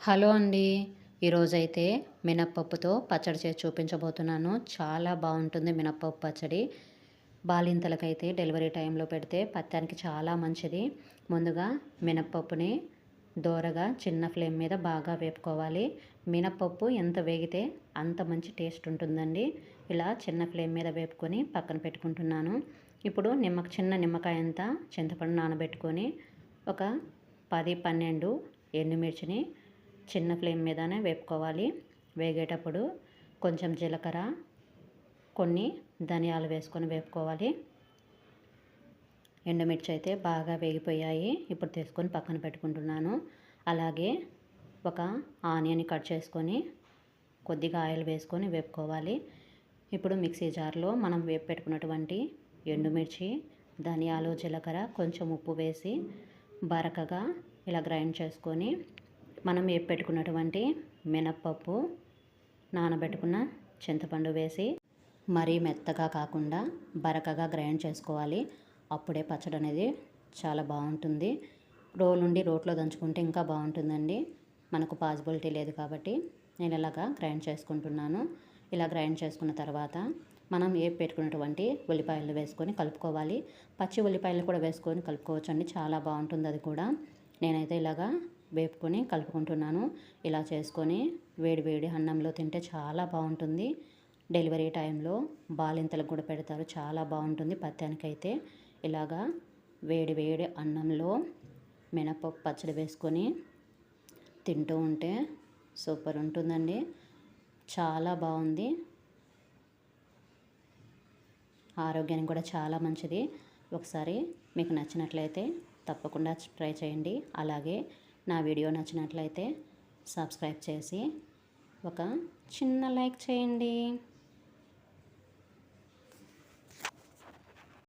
Hello అండి. ఈరోజైతే మినప్పప్పుతో పచ్చడి చేసి చూపించబోతున్నాను. చాలా బాగుంటుంది మినప్పప్పు పచ్చడి. బాలింతలకైతే డెలివరీ టైంలో పెడితే పత్యానికి చాలా మంచిది. ముందుగా మినప్పప్పుని దోరగా చిన్న ఫ్లేమ్ మీద బాగా వేపుకోవాలి. మినప్పప్పు ఎంత వేగితే అంత మంచి టేస్ట్ ఉంటుందండి. ఇలా చిన్న ఫ్లేమ్ మీద వేపుకొని పక్కన పెట్టుకుంటున్నాను. ఇప్పుడు నిమ్మ చిన్న నిమ్మకాయ అంతా చింతపండు నానబెట్టుకొని ఒక పది పన్నెండు ఎండుమిర్చిని చిన్న ఫ్లేమ్ మీదనే వేపుకోవాలి. వేగేటప్పుడు కొంచెం జీలకర్ర కొన్ని ధనియాలు వేసుకొని వేపుకోవాలి. ఎండుమిర్చి అయితే బాగా వేగిపోయాయి. ఇప్పుడు తీసుకొని పక్కన పెట్టుకుంటున్నాను. అలాగే ఒక ఆనియన్ కట్ చేసుకొని కొద్దిగా ఆయిల్ వేసుకొని వేపుకోవాలి. ఇప్పుడు మిక్సీ జార్లో మనం వేపు పెట్టుకున్నటువంటి ఎండుమిర్చి ధనియాలు జీలకర్ర కొంచెం ఉప్పు వేసి బరకగా ఇలా గ్రైండ్ చేసుకొని మనం వేపు పెట్టుకున్నటువంటి మినప్పప్పు నానబెట్టుకున్న చింతపండు వేసి మరీ మెత్తగా కాకుండా బరకగా గ్రైండ్ చేసుకోవాలి. అప్పుడే పచ్చడి అనేది చాలా బాగుంటుంది. రోల్ నుండి రోట్లో దంచుకుంటే ఇంకా బాగుంటుందండి. మనకు పాసిబిలిటీ లేదు కాబట్టి నేను ఇలాగా గ్రైండ్ చేసుకుంటున్నాను. ఇలా గ్రైండ్ చేసుకున్న తర్వాత మనం ఏ పెట్టుకున్నటువంటి ఉల్లిపాయలు వేసుకొని కలుపుకోవాలి. పచ్చి ఉల్లిపాయలు కూడా వేసుకొని కలుపుకోవచ్చు అండి చాలా బాగుంటుంది అది కూడా. నేనైతే ఇలాగా వేపుకొని కలుపుకుంటున్నాను. ఇలా చేసుకొని వేడి వేడి అన్నంలో తింటే చాలా బాగుంటుంది. డెలివరీ టైంలో బాలింతలకు కూడా పెడతారు. చాలా బాగుంటుంది పత్యానికైతే ఇలాగా వేడి వేడి అన్నంలో మినపప్పు పచ్చడి వేసుకొని తింటూ ఉంటే సూపర్ ఉంటుందండి. చాలా బాగుంది. ఆరోగ్యానికి కూడా చాలా మంచిది. ఒకసారి మీకు నచ్చినట్లయితే తప్పకుండా ట్రై చేయండి. అలాగే నా వీడియో నచ్చినట్లయితే సబ్స్క్రైబ్ చేసి ఒక చిన్న లైక్ చేయండి.